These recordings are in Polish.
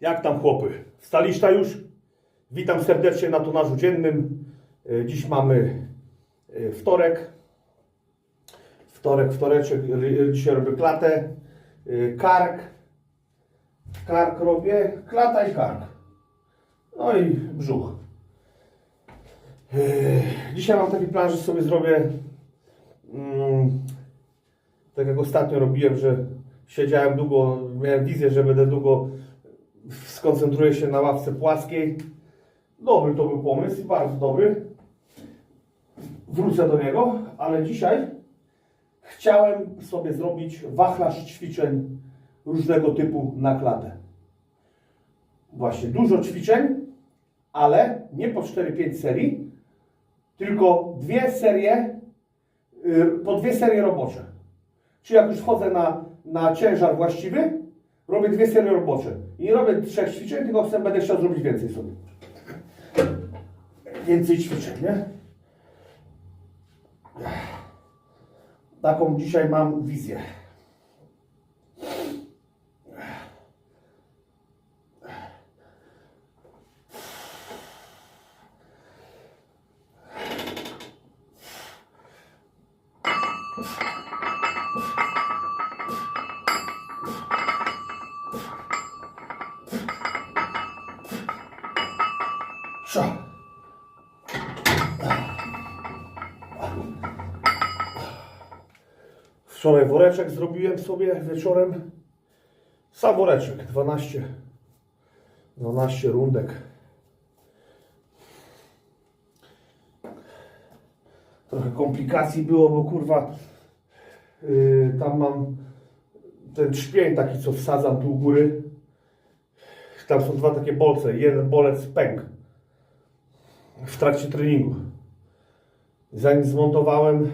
Jak tam chłopy? Wstaliście już? Witam serdecznie na tonażu dziennym. E, Dziś mamy e, wtorek. Wtorek, wtoreczek. Ry- Dzisiaj robię klatę. e, Kark. Kark robię. Klata i kark. No i brzuch. E, Dzisiaj mam taki plan, że sobie zrobię mm, tak jak ostatnio robiłem, że siedziałem długo, miałem wizję, że będę długo skoncentruję się na ławce płaskiej. Dobry to był pomysł, bardzo dobry. Wrócę do niego, ale dzisiaj chciałem sobie zrobić wachlarz ćwiczeń różnego typu na klatę. Właśnie dużo ćwiczeń, ale nie po 4-5 serii, tylko dwie serie, y, po dwie serie robocze. Czyli jak już wchodzę na, na ciężar właściwy, robię dwie serie robocze. I nie robię trzech ćwiczeń, tylko chcę, będę chciał zrobić więcej sobie. Więcej ćwiczeń, nie? Taką dzisiaj mam wizję. Wczoraj woreczek zrobiłem sobie wieczorem. Sam woreczek, 12, 12 rundek. Trochę komplikacji było, bo kurwa yy, tam mam ten trzpień taki, co wsadzam tu u góry. Tam są dwa takie bolce. Jeden bolec pękł w trakcie treningu. Zanim zmontowałem,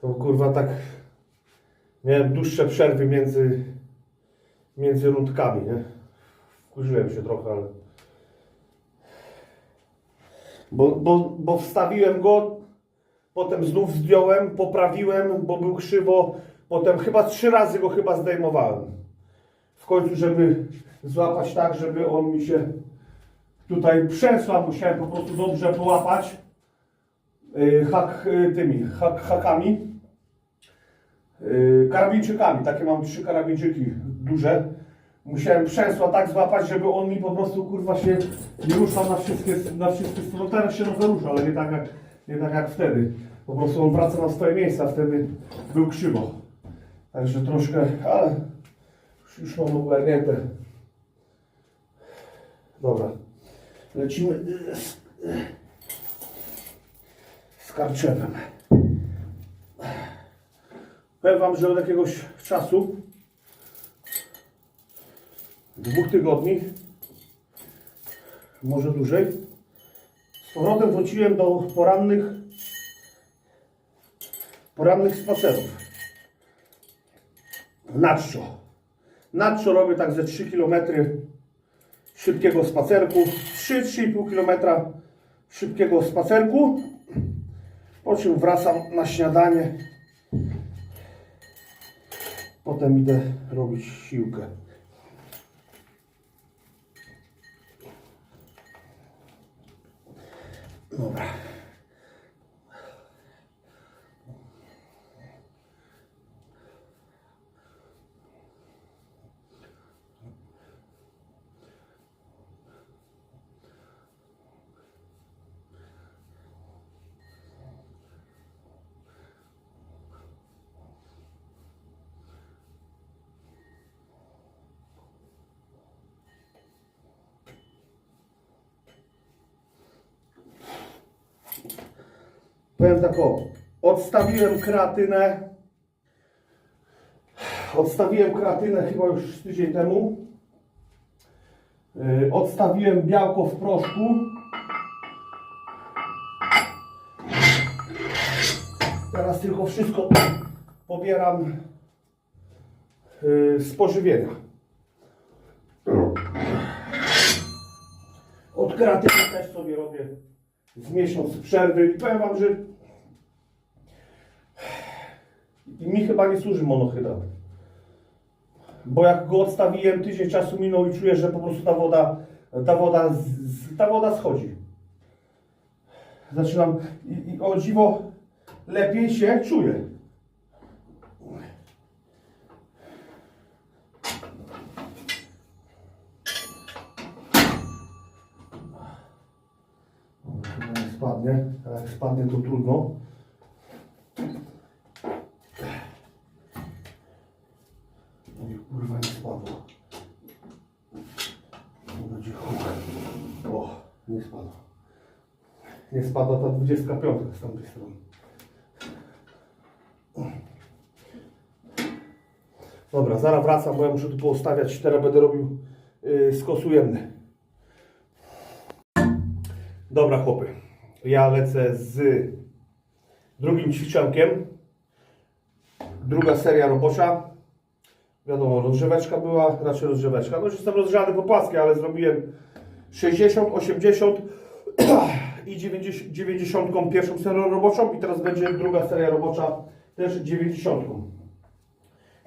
to kurwa tak miałem dłuższe przerwy między, między rundkami, nie? Wkurzyłem się trochę, ale... Bo, bo, bo wstawiłem go, potem znów zdjąłem, poprawiłem, bo był krzywo, potem chyba trzy razy go chyba zdejmowałem. W końcu, żeby złapać tak, żeby on mi się tutaj przesła, musiałem po prostu dobrze połapać yy, hak, yy, tymi hak, hakami, karabinczykami. Takie mam trzy karabinczyki duże. Musiałem przesła tak złapać, żeby on mi po prostu kurwa się nie ruszał na wszystkie, na wszystkie strony. Teraz się no zarusza, ale nie tak, jak, nie tak jak wtedy. Po prostu on wraca na swoje miejsce, a wtedy był krzywo. Także troszkę, ale już, już mam ogarnięte. Dobra. Lecimy y, z, y, z karczewem. Powiem Wam, że od jakiegoś czasu, dwóch tygodni, może dłużej, z powrotem wróciłem do porannych, porannych spacerów. Na czczo. Na robię tak ze 3 kilometry szybkiego spacerku, 3-3,5 km szybkiego spacerku, po czym wracam na śniadanie, potem idę robić siłkę. Dobra. Powiem tak o, odstawiłem kreatynę, odstawiłem kreatynę chyba już tydzień temu, Yy, odstawiłem białko w proszku, teraz tylko wszystko pobieram yy, z pożywienia. Od kreatyny też sobie robię z miesiąc przerwy. I powiem Wam, że mi chyba nie służy monohydrat. bo jak go odstawiłem, tydzień czasu minął i czuję, że po prostu ta woda, ta woda, z, ta woda schodzi. Zaczynam i, i o dziwo lepiej się czuję. Spadnie, a jak spadnie to trudno. No i kurwa nie spadło. To będzie chuj. O, nie spadło. Nie spadła ta 25 z tamtej strony. Dobra, zaraz wracam, bo ja muszę tu poustawiać. Teraz będę robił yy, skos ujemny. Dobra chłopy, ja lecę z drugim ćwiczonkiem. Druga seria robocza. Wiadomo, rozgrzeweczka była, raczej rozgrzeweczka. No już jestem rozgrzany po płaskie, ale zrobiłem 60, 80 i 90, 90 pierwszą serią roboczą i teraz będzie druga seria robocza też 90.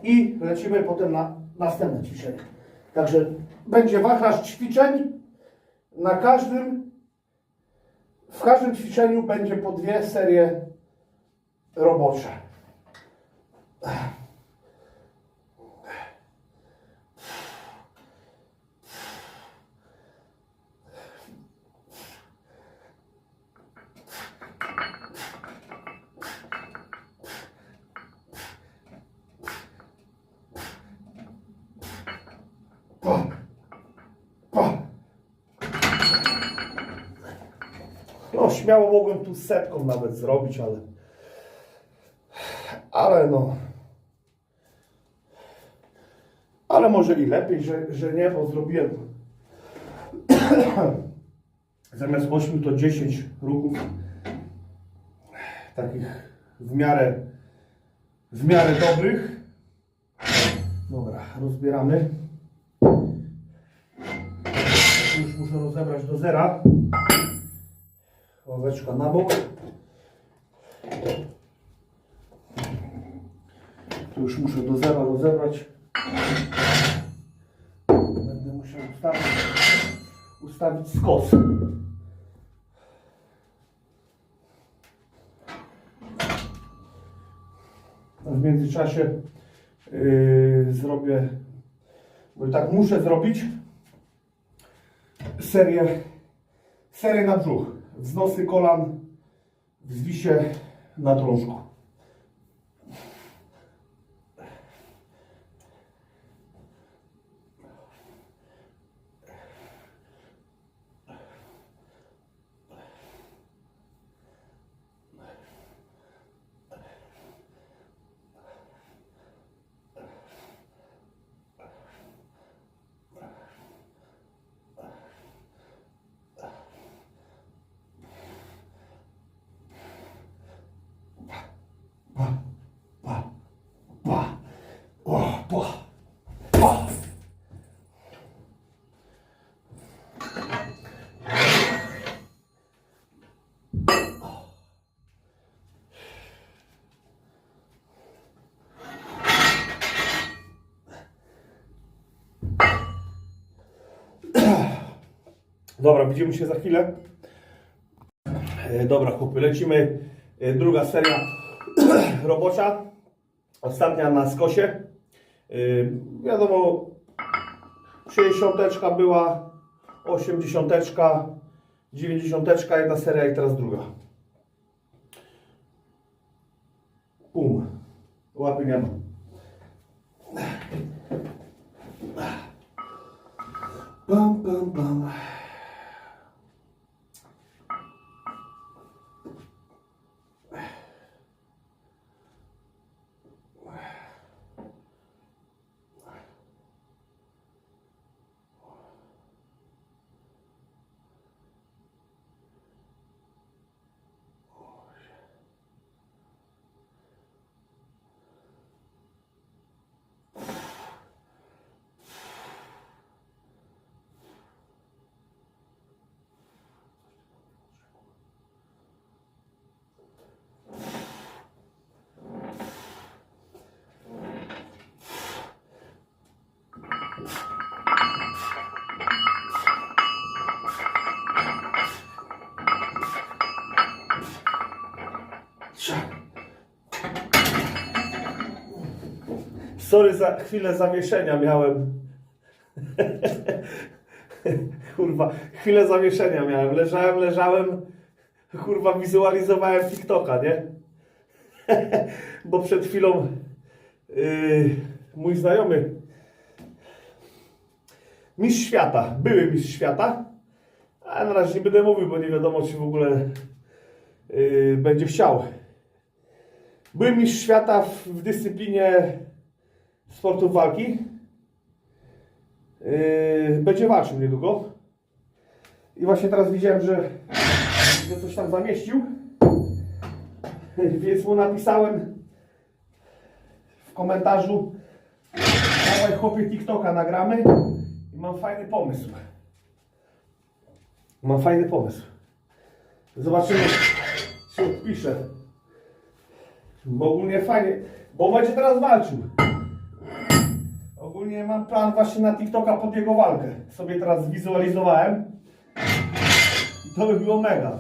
I lecimy potem na następne ćwiczenie. Także będzie wachlarz ćwiczeń. Na każdym, w każdym ćwiczeniu będzie po dwie serie robocze. No, śmiało mogłem tu setką nawet zrobić, ale. Ale no. Ale może i lepiej, że, że nie, bo zrobiłem. Zamiast 8 to 10 ruchów. Takich w miarę, w miarę dobrych. Dobra, rozbieramy. Już muszę rozebrać do zera. Ławeczka na bok. Tu już muszę do zera rozebrać. Będę musiał ustawić, ustawić skos. A w międzyczasie yy, zrobię, bo tak muszę zrobić serię, serię na brzuch. Wznosy kolan w zwisie na drążku. Dobra, widzimy się za chwilę. E, Dobra, chłopy, lecimy. E, Druga seria robocza. Ostatnia na skosie. Yy, wiadomo, 60 była, 80, 90, jedna seria i teraz druga. Pum. Łapy nie ma. Pam, pam, pam. Sorry za chwilę zawieszenia miałem. Kurwa, chwilę zawieszenia miałem. Leżałem, leżałem. Kurwa, wizualizowałem TikToka, nie? Bo przed chwilą yy, mój znajomy, mistrz świata, były mistrz świata, a na razie nie będę mówił, bo nie wiadomo, czy w ogóle yy, będzie chciał. Były mistrz świata w, w dyscyplinie sportów walki. Yy, będzie walczył niedługo. I właśnie teraz widziałem, że, że coś tam zamieścił. Więc mu napisałem w komentarzu dawaj chłopie TikToka nagramy i mam fajny pomysł. Mam fajny pomysł. Zobaczymy, czy odpiszę. Bo ogólnie fajnie, bo będzie teraz walczył. Ogólnie mam plan właśnie na TikToka pod jego walkę. Sobie teraz zwizualizowałem. I to by było mega.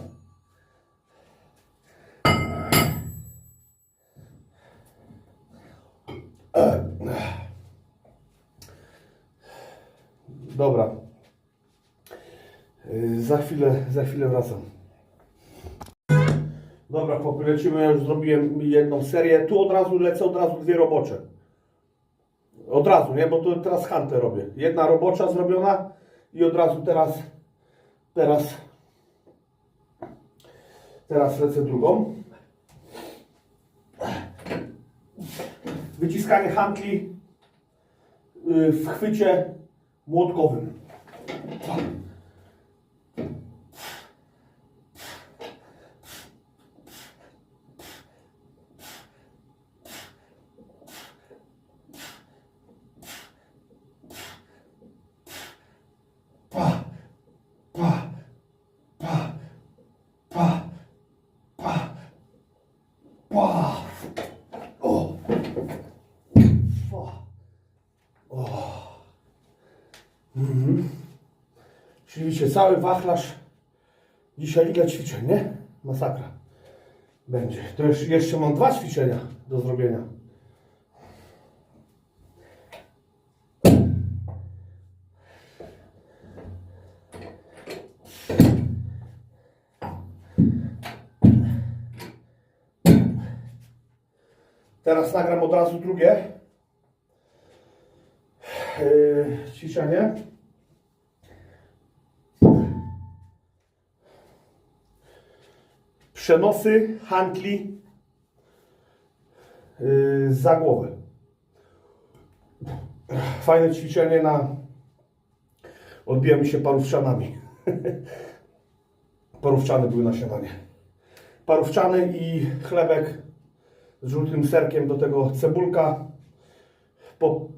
Dobra. Yy, Za chwilę, za chwilę wracam. Dobra, chłopy, już zrobiłem jedną serię. Tu od razu lecę, od razu dwie robocze. Od razu, nie? Bo to teraz hantę robię. Jedna robocza zrobiona i od razu teraz teraz teraz lecę drugą. Wyciskanie handli y, w chwycie młotkowym. O. Mhm. Czyli cały wachlarz. Dzisiaj ile ćwiczeń, nie? Masakra. Będzie. To już jeszcze mam dwa ćwiczenia do zrobienia. Teraz nagram od razu drugie yy, ćwiczenie. Przenosy handli yy, za głowę. Fajne ćwiczenie na odbijamy się parówczanami. Parówczany były na śniadanie. Parówczany i chlebek z żółtym serkiem, do tego cebulka, po,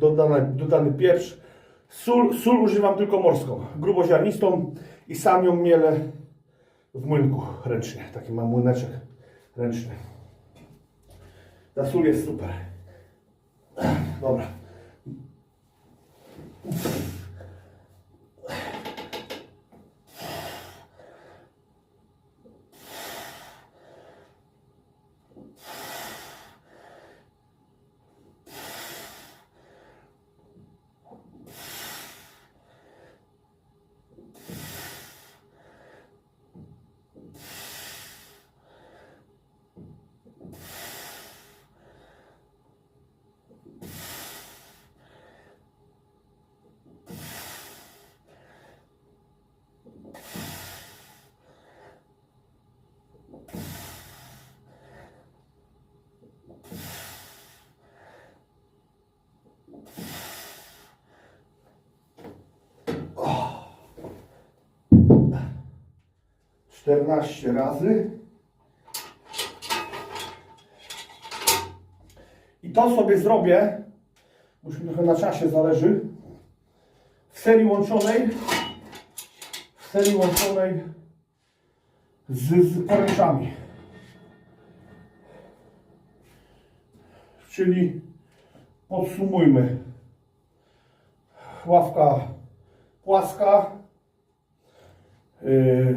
dodany, dodany pieprz. Sól, sól używam tylko morską, gruboziarnistą i sam ją mielę w młynku ręcznie. Taki mam młyneczek ręczny. Ta sól jest super. Dobra. Czternaście razy. I to sobie zrobię, bo już trochę na czasie zależy, w serii łączonej, w serii łączonej z, z poręczami. Czyli podsumujmy. Ławka płaska,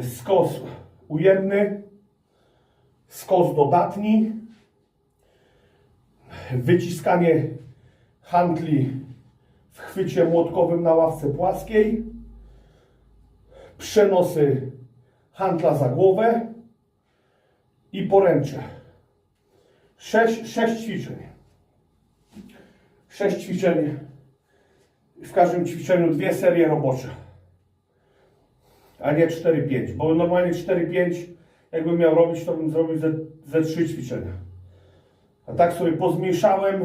skos ujemny, skos dodatni, wyciskanie handli w chwycie młotkowym na ławce płaskiej, przenosy handla za głowę i poręcze. Sześć, sześć ćwiczeń. Sześć ćwiczeń. W każdym ćwiczeniu dwie serie robocze. A nie 4-5. Bo normalnie 4-5, jakbym miał robić, to bym zrobił ze, ze 3 ćwiczenia. A tak sobie pozmniejszałem,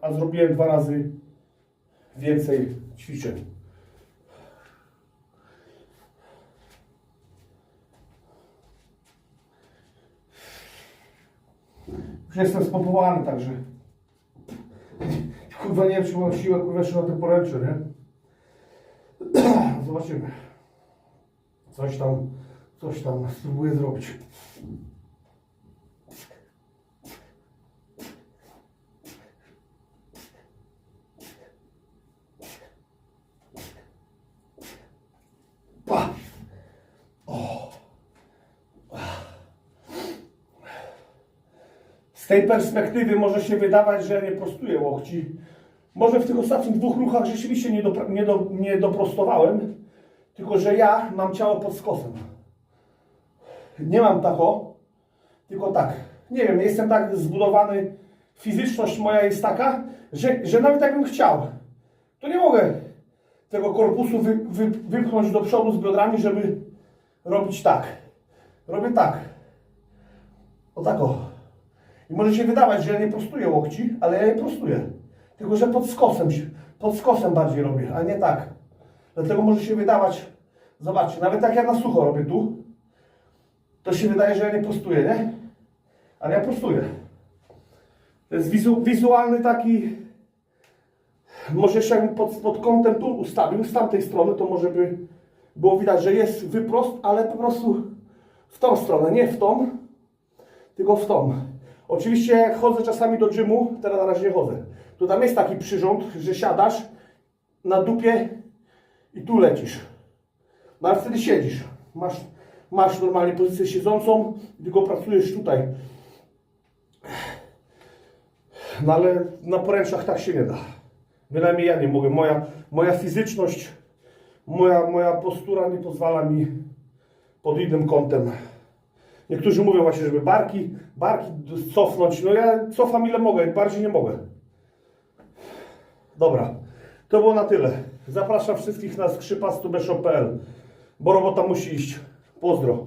a zrobiłem dwa razy więcej ćwiczeń. Już jestem spompowany, także kurwa nie wiem, czy mam siłę kurwa jeszcze na tym poręczy, nie? Zobaczymy. Coś tam, coś tam spróbuję zrobić. Z tej perspektywy może się wydawać, że nie prostuję łokci. Może w tych ostatnich dwóch ruchach rzeczywiście nie, dopra- nie, do, nie doprostowałem, tylko że ja mam ciało pod skosem. Nie mam tak o, tylko tak. Nie wiem, jestem tak zbudowany, fizyczność moja jest taka, że, że nawet jakbym chciał, to nie mogę tego korpusu wy, wy, wypchnąć do przodu z biodrami, żeby robić tak. Robię tak. O tak o. I może się wydawać, że ja nie prostuję łokci, ale ja je prostuję. Tylko, że pod skosem, pod skosem bardziej robię, a nie tak. Dlatego może się wydawać, zobaczcie, nawet jak ja na sucho robię tu, to się wydaje, że ja nie prostuję, nie? Ale ja prostuję. To jest wizu, wizualny taki, może jeszcze jakbym pod, pod kątem tu ustawił, z tamtej strony, to może by było widać, że jest wyprost, ale po prostu w tą stronę, nie w tą, tylko w tą. Oczywiście chodzę czasami do gymu, teraz na razie nie chodzę, to tam jest taki przyrząd, że siadasz na dupie i tu lecisz. No ale wtedy siedzisz. Masz, masz normalnie pozycję siedzącą, tylko pracujesz tutaj. No ale na poręczach tak się nie da. Bynajmniej ja nie mogę. Moja, moja fizyczność, moja, moja postura nie pozwala mi pod innym kątem. Niektórzy mówią właśnie, żeby barki, barki cofnąć. No ja cofam ile mogę, bardziej nie mogę. Dobra, to było na tyle. Zapraszam wszystkich na skrzypastubeszop.pl, bo robota musi iść. Pozdro.